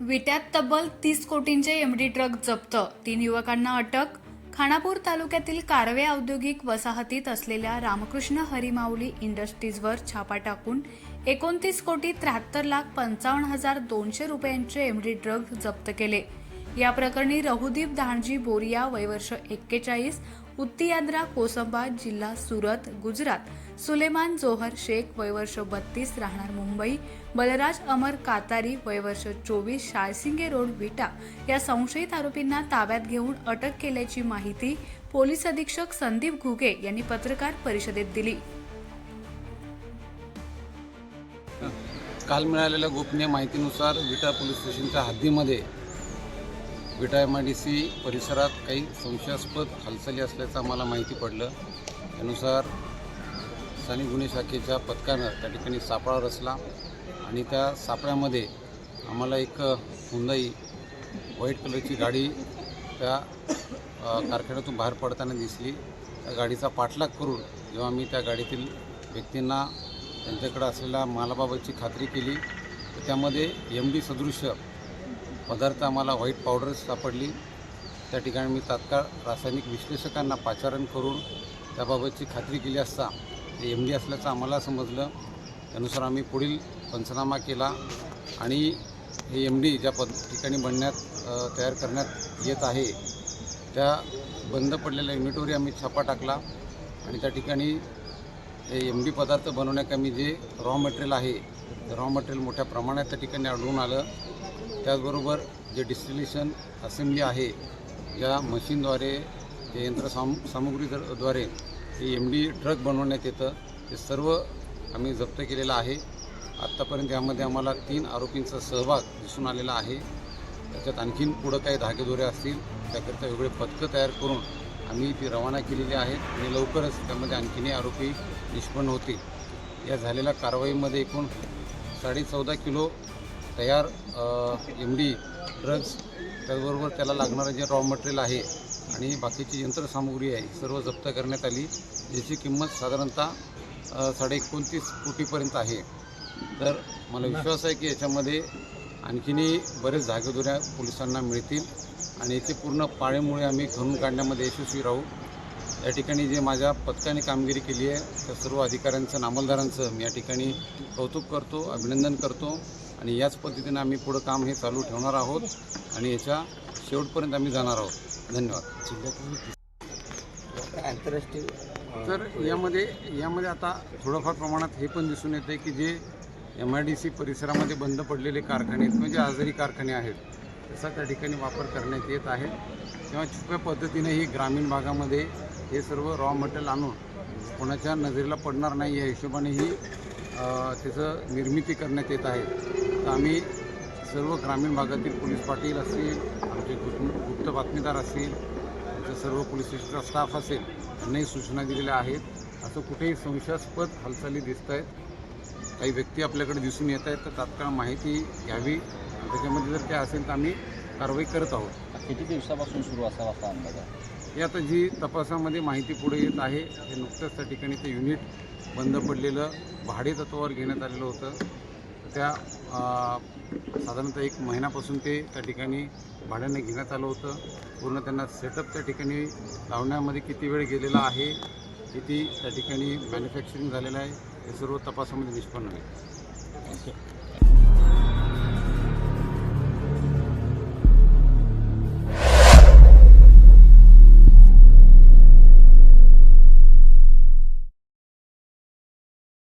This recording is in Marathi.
विट्यात तब्बल तीस कोटींचे एमडी ट्रक जप्त. तीन युवकांना अटक. खानापूर तालुक्यातील कारवे औद्योगिक वसाहतीत असलेल्या रामकृष्ण हरिमाऊली इंडस्ट्रीजवर छापा टाकून एकोणतीस कोटी त्र्याहत्तर लाख पंचावन्न हजार दोनशे रुपयांचे एमडी ड्रग जप्त केले. या प्रकरणी रहुदीप धाणजी बोरिया वयवर्ष एक्केचाळीस उत्तियाद्रा कोसंबा जिल्हा सुरत गुजरात सुलेमान जोहर शेख वयवर्ष बत्तीस राहणार मुंबई बलराज अमर कातारी वयवर्ष चोवीस शाळसिंगे रोड विटा या संशयित आरोपींना ताब्यात घेऊन अटक केल्याची माहिती पोलीस अधीक्षक संदीप घुगे यांनी पत्रकार परिषदेत दिली. काल मिळालेल्या गोपनीय माहितीनुसार विटा पोलीस स्टेशनच्या हद्दीमध्ये डी सी परिसरात काही संशयास्पद हालचाली असल्याचं आम्हाला माहिती पडलं. त्यानुसार स्थानिक गुन्हे शाखेच्या पथकानं त्या ठिकाणी सापळा रचला आणि त्या सापळ्यामध्ये आम्हाला एक हुंदाई व्हाईट कलरची गाडी त्या कारखान्यातून बाहेर पडताना दिसली. त्या गाडीचा पाठलाग करून जेव्हा मी त्या गाडीतील व्यक्तींना त्यांच्याकडे असलेल्या मालाबाबतची खात्री केली तर त्यामध्ये एम डी सदृश्य पदार्थ आम्हाला व्हाईट पावडर सापडली. त्या ठिकाणी मी तात्काळ रासायनिक विश्लेषकांना पाचारण करून त्याबाबतची खात्री केली असता ते एम डी असल्याचं आम्हाला समजलं. त्यानुसार आम्ही पुढील पंचनामा केला आणि हे एम डी ज्या पद ठिकाणी बनण्यात तयार करण्यात येत आहे त्या बंद पडलेल्या युनिटवरही आम्ही छापा टाकला आणि त्या ठिकाणी हे एम डी पदार्थ बनवण्याकमी जे रॉ मटेरियल आहे ते रॉ मटेरियल मोठ्या प्रमाणात त्या ठिकाणी आढळून आलं. त्याचबरोबर जे डिस्टिलेशन असेंब्ली आहे या मशीनद्वारे जे यंत्र साम सामुग्रीद्वारे हे एम डी ड्रग बनवण्यात येतं ते सर्व आम्ही जप्त केलेलं आहे. आत्तापर्यंत यामध्ये आम्हाला तीन आरोपींचा सहभाग दिसून आलेला आहे. त्याच्यात आणखीन पुढं काही धागेदोरे असतील त्याकरिता वेगळे पथकं तयार करून आम्ही ती रवाना केलेली आहेत आणि लवकरच त्यामध्ये आणखीनही आरोपी निष्पन्न होतील. या झालेल्या कारवाईमध्ये एकूण साडे चौदा किलो तयार एम डी ड्रग्स त्याचबरोबर त्याला लागणारं जे रॉ मटेरियल आहे आणि बाकीची यंत्रसामुग्री आहे सर्व जप्त करण्यात आली ज्याची किंमत साधारणतः साडे एकोणतीस कोटीपर्यंत आहे. तर मला विश्वास आहे की याच्यामध्ये आणखीनही बरेच धागेदोऱ्या पोलिसांना मिळतील आणि याचे पूर्ण पाळेमुळे आम्ही घरून काढण्यामध्ये यशस्वी राहू. या ठिकाणी जे माझ्या पथकाने कामगिरी केली आहे त्या सर्व अधिकाऱ्यांचं नामलदारांचं मी या ठिकाणी कौतुक करतो अभिनंदन करतो. आणि याच पद्धतीने आम्ही पुढं काम हे चालू ठेवणार आहोत आणि याच्या शेवटपर्यंत आम्ही जाणार आहोत. धन्यवाद. आंतरराष्ट्रीय तर यामध्ये यामध्ये आता थोडंफार प्रमाणात हे पण दिसून येतं की जे एम आय डी सी परिसरामध्ये बंद पडलेले कारखाने आहेत म्हणजे आजारी कारखाने आहेत त्याचा त्या ठिकाणी वापर करण्यात येत आहे. किंवा छुप्या पद्धतीनेही ग्रामीण भागामध्ये हे सर्व रॉ मटेरियल आणून कोणाच्या नजरेला पडणार नाही या हिशोबानेही अ, त्याचं निर्मिती करण्यात येत आहे. तर आम्ही सर्व ग्रामीण भागातील पोलीस पाटील असतील आमचे गुप्त गुप्त बातमीदार असतील आमचे सर्व पोलीस स्टेशनचा स्टाफ असेल यांनाही सूचना दिलेल्या आहेत. असं कुठेही संशयास्पद हालचाली दिसत आहेत. काही व्यक्ती आपल्याकडे दिसून येत आहेत तर तात्काळ माहिती घ्यावी. त्याच्यामध्ये जर काय असेल तर आम्ही कारवाई करत आहोत. किती दिवसापासून सुरू असावा असा अंदाज आहे? यात आता जी तपासामध्ये माहिती पुढे येत आहे हे नुकतंच त्या ठिकाणी ते युनिट बंद पडलेलं भाडे तत्वावर घेण्यात आलेलं होतं. त्या साधारणतः एक महिन्यापासून ते त्या ठिकाणी भाड्याने घेण्यात आलं होतं. पूर्ण त्यांना सेटअप त्या ठिकाणी लावण्यामध्ये किती वेळ गेलेला आहे किती त्या ठिकाणी मॅन्युफॅक्चरिंग झालेलं आहे हे सर्व तपासामध्ये निष्पन्न होईल थँक्यू